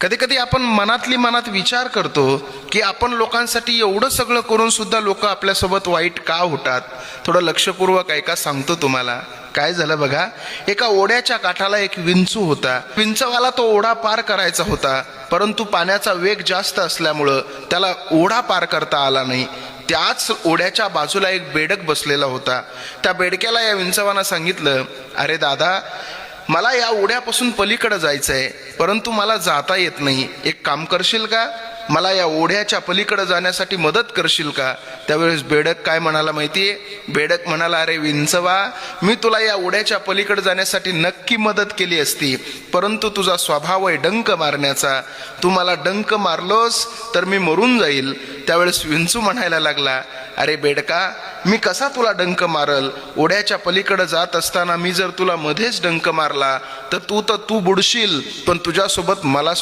कधी कधी आपण मनातली मनात विचार करतो की आपण लोकांसाठी एवढं सगळं करून सुद्धा लोक आपल्यासोबत वाईट का होतात? थोडं लक्षपूर्वक ऐका सांगतो तुम्हाला. काय झालं बघा एका ओढ्याच्या काठाला एक विंचू होता. विंचवाला तो ओढा पार करायचा होता परंतु पाण्याचा वेग जास्त असल्यामुळं त्याला ओढा पार करता आला नाही. त्याच ओढ्याच्या बाजूला एक बेडक बसलेला होता. त्या बेडक्याला या विंचवानं सांगितलं अरे दादा मला या उड्यापासून पलीकडे जायचं आहे परंतु मला जाता येत नाही. एक काम करशील का? मला या ओढ्याच्या पलीकडे जाण्यासाठी मदत करशील का? त्यावेळेस बेडक काय म्हणाला माहितीये? बेडक म्हणाला अरे विंचवा मी तुला या ओढ्याच्या पलीकडे जाण्यासाठी नक्की मदत केली असती परंतु तुझा स्वभाव आहे डंक मारण्याचा. तू मला डंक मारलोस तर मी मरून जाईल. त्यावेळेस विंचू म्हणायला लागला अरे बेडका मी कसा तुला डंक मारल? ओढ्याच्या पलीकडे जात असताना मी जर तुला मध्येच डंक मारला तर तू तर तू बुडशील पण तुझ्यासोबत मला